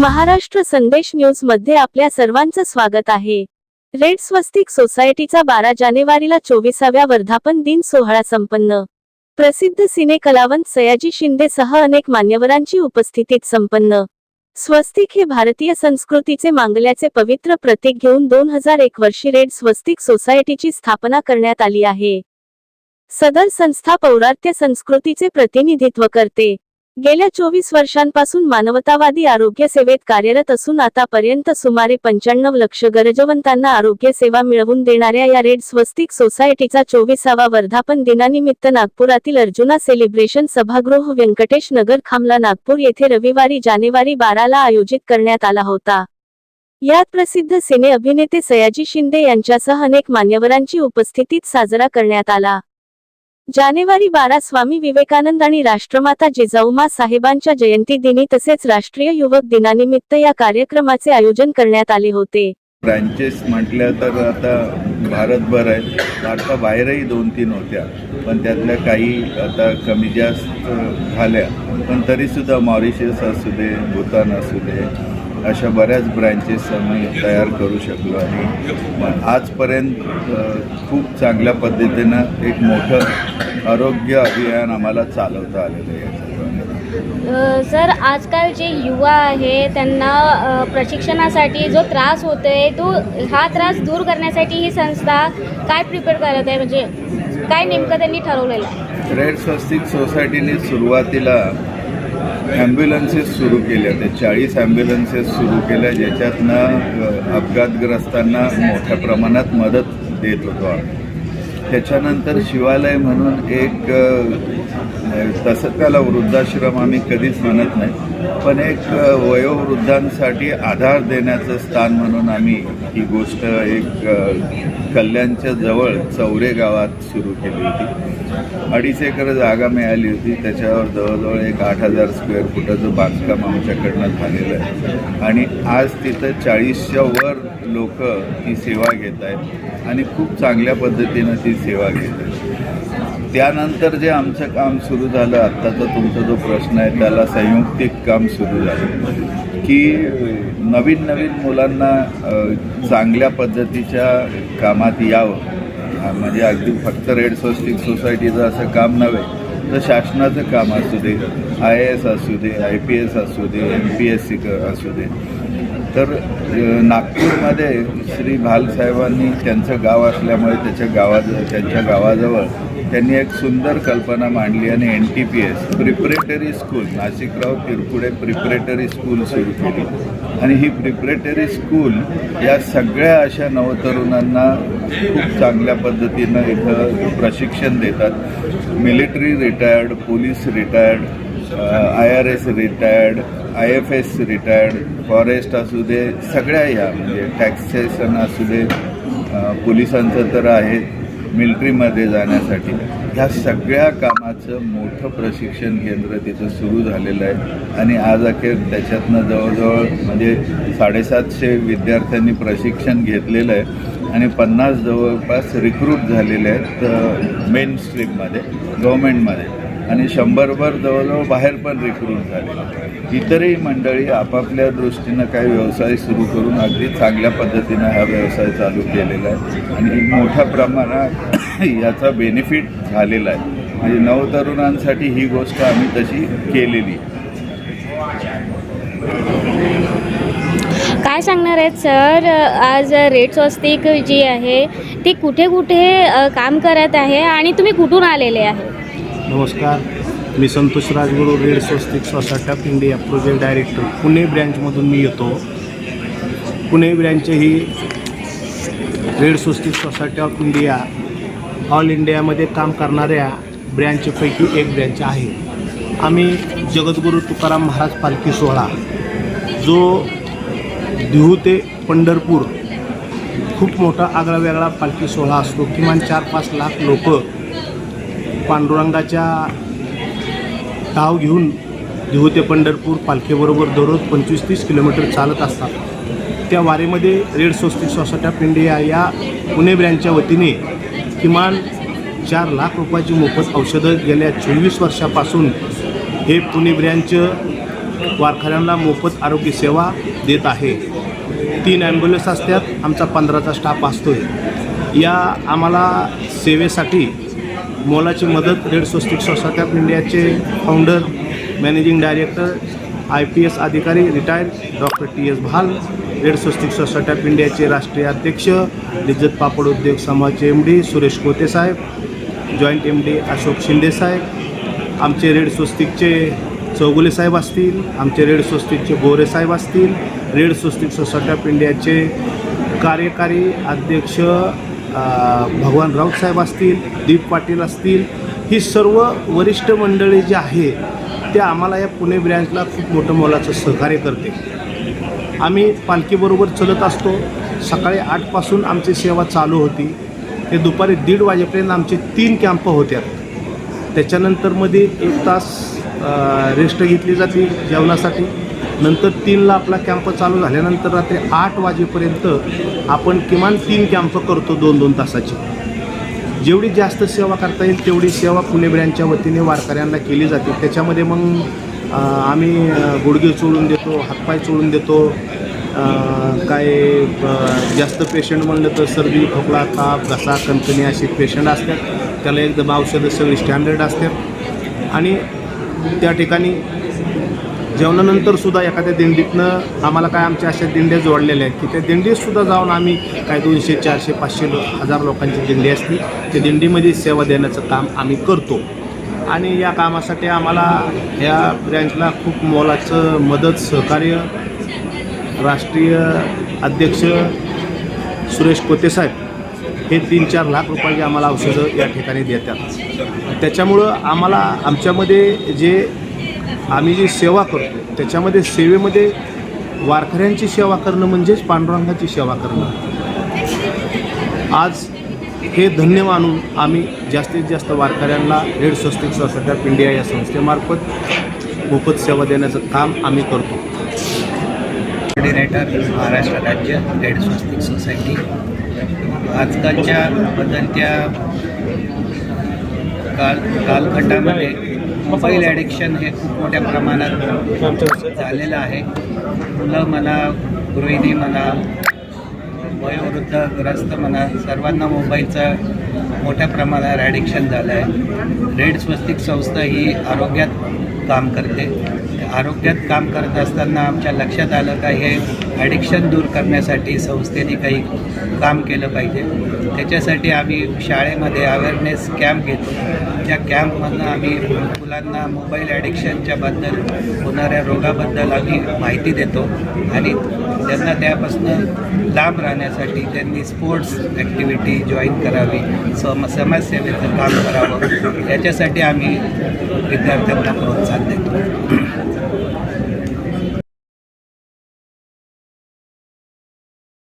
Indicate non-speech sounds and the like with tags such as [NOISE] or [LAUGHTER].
महाराष्ट्र संदेश न्यूजमध्ये आपल्या सर्वांचं स्वागत आहे. रेड स्वस्तिक सोसायटीचा बारा जानेवारीला चोवीसाव्या वर्धापन दिन सोहळा संपन्न. प्रसिद्ध सिने कलावंत सयाजी शिंदेसह अनेक मान्यवरांची उपस्थितीत संपन्न. स्वस्तिक हे भारतीय संस्कृतीचे मांगल्याचे पवित्र प्रतीक घेऊन दोन हजार एक वर्षी रेड स्वस्तिक सोसायटीची स्थापना करण्यात आली आहे. सदर संस्था पौरात्य संस्कृतीचे प्रतिनिधित्व करते. गेल्या चोवीस वर्षांपासून मानवतावादी आरोग्य सेवेत कार्यरत असून आतापर्यंत सुमारे पंच्याण्णव लक्ष गरजवंतांना आरोग्य सेवा मिळवून देणाऱ्या या रेड स्वस्तिक सोसायटीचा चोवीसावा वर्धापन दिनानिमित्त नागपुरातील अर्जुना सेलिब्रेशन सभागृह व्यंकटेश नगर खामला नागपूर येथे रविवारी जानेवारी बाराला आयोजित करण्यात आला होता. यात प्रसिद्ध सिने अभिनेते सयाजी शिंदे यांच्यासह अनेक मान्यवरांची उपस्थितीत साजरा करण्यात आला. जानेवारी बारा स्वामी विवेकानंद आणि राष्ट्रमाता जिजाऊमा साहेबांच्या जयंती दिनी तसेच राष्ट्रीय युवक दिनानिमित्त या कार्यक्रमाचे आयोजन करण्यात आले होते. ब्रँचेस म्हटल्या तर आता भारतभर आहे. भारताबाहेरही दोन तीन होत्या. पण त्यातल्या काही आता कमी जास्त झाल्या. पण तरीसुद्धा मॉरिशियस असू दे भूतान असू दे अशा बऱ्याच ब्रँचेस आम्ही तयार करू शकलो आणि मग आजपर्यंत खूप चांगल्या पद्धतीनं एक मोठं आरोग्य अभियान आम्हाला चालवता आलेलं आहे सर आजकाल जे युवा आहे त्यांना प्रशिक्षणासाठी जो त्रास होतोय तो हा त्रास दूर करण्यासाठी ही संस्था काय प्रिपेअर करत आहे? म्हणजे काय नेमकं त्यांनी ठरवलेलं आहे? रेड स्वस्तिक सोसायटीने सुरुवातीला ॲम्ब्युलन्सेस सुरू केल्या. ते चाळीस ॲम्ब्युलन्सेस सुरू केल्या ज्याच्यातनं अपघातग्रस्तांना मोठ्या प्रमाणात मदत देत होतो आम्ही. त्याच्यानंतर शिवालय म्हणून एक तसं त्याला वृद्धाश्रम आम्ही कधीच म्हणत नाही पण एक वयोवृद्धांसाठी आधार देण्याचं स्थान म्हणून आम्ही ही गोष्ट एक कल्याणच्या जवळ चौरे गावात सुरू केली होती. अडीच एकर जागा मिळाली होती. त्याच्यावर जवळजवळ एक आठ हजार स्क्वेअर फुटाचं बांधकाम आमच्याकडनं झालेलं आहे. आणि आज तिथं चाळीसच्या वर लोक ती सेवा घेत आहेत आणि खूप चांगल्या पद्धतीनं ती सेवा घेत आहेत. त्यानंतर जे आमचं काम सुरू झालं आत्ताचा तुमचा जो प्रश्न आहे त्याला संयुक्तिक काम सुरू झालं. की नवीन नवीन मुलांना चांगल्या पद्धतीच्या कामात यावं. म्हणजे अगदी फक्त रेड स्वस्तिक सोसायटीचं असं काम नव्हे तर शासनाचं काम असू दे आय ए एस असू दे आय पी एस असू दे एम पी एस सी असू दे. तर नागपूरमध्ये श्री भालसाहेबांनी त्यांचं गाव असल्यामुळे त्याच्या गावाज त्यांच्या गावाजवळ त्यांनी एक सुंदर कल्पना मांडली आणि N T P S preparatory school Nashikrao Tirpude preparatory school सुरू केली. आणि ही प्रिपरेटरी स्कूल या सगळ्या अशा नवतरुणांना खूप चांगल्या पद्धतीनं इथं प्रशिक्षण देतात. Military retired police retired I R S retired I F S retired forest असू दे सगळ्या या म्हणजे टॅक्सेशन असू दे पोलिसांचं तर आहे मिलिटरीमध्ये जाण्यासाठी. ह्या सगळ्या कामाचं मोठं प्रशिक्षण केंद्र तिथं सुरू झालेलं आहे. आणि आज अखेर त्याच्यातनं जवळजवळ म्हणजे साडेसातशे विद्यार्थ्यांनी प्रशिक्षण घेतलेलं आहे. आणि पन्नास जवळपास रिक्रूट झालेले आहेत मेन स्ट्रीममध्ये गव्हर्मेंटमध्ये आणि शंभरभर जवळजवळ बाहेर पण रिक्रूट झाले. इतरही मंडळी आपापल्या दृष्टीनं काही व्यवसाय सुरू करून अगदी चांगल्या पद्धतीनं हा व्यवसाय चालू केलेला आहे. आणि मोठ्या प्रमाणात [COUGHS] याचा बेनिफिट झालेला आहे. म्हणजे नवतरुणांसाठी ही गोष्ट आम्ही तशी केलेली. काय सांगणार आहेत सर? आज रेड स्वस्तिक जी आहे ती कुठे कुठे काम करत आहे आणि तुम्ही कुठून आलेले आहे? नमस्कार. मी Santosh Rajguru red Swastik society of India project director Pune ब्रँचमधून मी येतो. Pune branch he red Swastik society of India all इंडियामध्ये काम करणाऱ्या ब्रँचपैकी एक ब्रँच आहे. आम्ही जगद्गुरू तुकाराम महाराज पालखी सोहळा जो देहू ते पंढरपूर. खूप मोठा आगळावेगळा पालखी सोहळा असतो. किमान चार पाच लाख लोक पांडुरंगाच्या धाव घेऊन देहू ते पंढरपूर पालखीबरोबर दररोज पंचवीस तीस किलोमीटर चालत असतात. त्या वारीमध्ये red Swastik society of India या पुणे ब्रँडच्या वतीने किमान चार लाख रुपयाची मोफत औषधं गेल्या चोवीस वर्षापासून हे पुणे ब्रँडचं वारकऱ्यांना मोफत आरोग्य सेवा देत आहे. तीन ॲम्ब्युलन्स असतात आमचा पंधराचा स्टाफ असतो आहे या आम्हाला सेवेसाठी मोलाची मदत रेड स्वस्तिक सोसायटी ऑफ इंडियाचे founder managing director I P S अधिकारी retired doctor T S Bhal red Swastik society of इंडियाचे राष्ट्रीय अध्यक्ष लिज्जत पापड उद्योग समाजचे एम डी सुरेश कोते साहेब joint M D Ashok Shinde साहेब आमचे रेड स्वस्तिकचे चौगुले साहेब असतील आमचे रेड स्वस्तिकचे गोरे साहेब असतील रेड स्वस्तिक सोसायटी ऑफ इंडियाचे कार्यकारी अध्यक्ष भगवान राऊत साहेब असतील दीप पाटील असतील ही सर्व वरिष्ठ मंडळी जी आहे ते आम्हाला या पुणे ब्रँचला खूप मोठं मोलाचं सहकार्य करते. आम्ही पालखीबरोबर चलत असतो. सकाळी आठपासून आमची सेवा चालू होती. ते दुपारी दीड वाजेपर्यंत आमचे तीन कॅम्प होत्या. त्याच्यानंतरमध्ये एक तास रेस्ट घेतली जाते जेवणासाठी. नंतर तीनला आपला कॅम्प चालू झाल्यानंतर रात्री आठ वाजेपर्यंत आपण किमान तीन कॅम्प करतो दोन दोन तासाची. जेवढी जास्त सेवा करता येईल तेवढी सेवा पुणे वतीने वारकऱ्यांना केली जाते. त्याच्यामध्ये मग आम्ही गुडघे चोळून देतो हातपाय चोळून देतो काय जास्त पेशंट म्हणलं तर सर्दी खोकला ताप घसा कणकणी असे पेशंट असतात. त्याला एकदम औषधं सगळी स्टँडर्ड असतात. आणि त्या ठिकाणी जेवणानंतर सुद्धा एखाद्या दिंडीतनं आम्हाला काय आमच्या अशा दिंड्या जोडलेल्या आहेत की त्या दिंडीतसुद्धा जाऊन आम्ही काय दोनशे चारशे पाचशे लो हजार लोकांची दिंडी असली त्या दिंडीमध्ये सेवा देण्याचं काम आम्ही करतो. आणि या कामासाठी आम्हाला या ब्रँचला खूप मोलाचं मदत सहकार्य राष्ट्रीय अध्यक्ष सुरेश कोतेसाहेब हे तीन चार लाख रुपयाची आम्हाला औषधं या ठिकाणी देतात. त्याच्यामुळं आम्हाला आमच्यामध्ये जे आम्ही जी सेवा करतो त्याच्यामध्ये सेवेमध्ये वारकऱ्यांची सेवा करणं म्हणजेच पांडुरंगाची सेवा करणं. आज हे धन्य मानून आम्ही जास्तीत जास्त वारकऱ्यांना red Swastik society of India या संस्थेमार्फत मोफत सेवा देण्याचं काम आम्ही करतो. कोऑर्डिनेटर महाराष्ट्र राज्य रेड स्वस्तिक सोसायटी. आजकालच्या बदलत्या काल कालखंडामध्ये मोबाईल ॲडिक्शन हे खूप मोठ्या प्रमाणात झालेलं आहे. मुलं म्हणा गृहिणी म्हणा वयोवृद्ध ग्रस्त म्हणा सर्वांना मोबाईलचं मोठ्या प्रमाणावर ॲडिक्शन झालं आहे रेड स्वस्तिक संस्था ही आरोग्यात काम करते. आरोग्यात काम करत असताना आमच्या लक्षात आलं का हे ॲडिक्शन दूर करण्यासाठी संस्थेने काही काम केलं पाहिजे. त्याच्यासाठी आम्ही शाळेमध्ये अवेअरनेस कॅम्प घेतो. त्या कॅम्पमधनं आम्ही मुलांना मोबाईल ॲडिक्शनच्याबद्दल होणाऱ्या रोगाबद्दल आम्ही माहिती देतो आणि त्यांना त्यापासून लांब राहण्यासाठी त्यांनी स्पोर्ट्स ॲक्टिव्हिटी जॉईन करावी सम समाजसेवेचं काम करावं. याच्यासाठी आम्ही विद्यार्थ्यांना प्रोत्साहन देतो.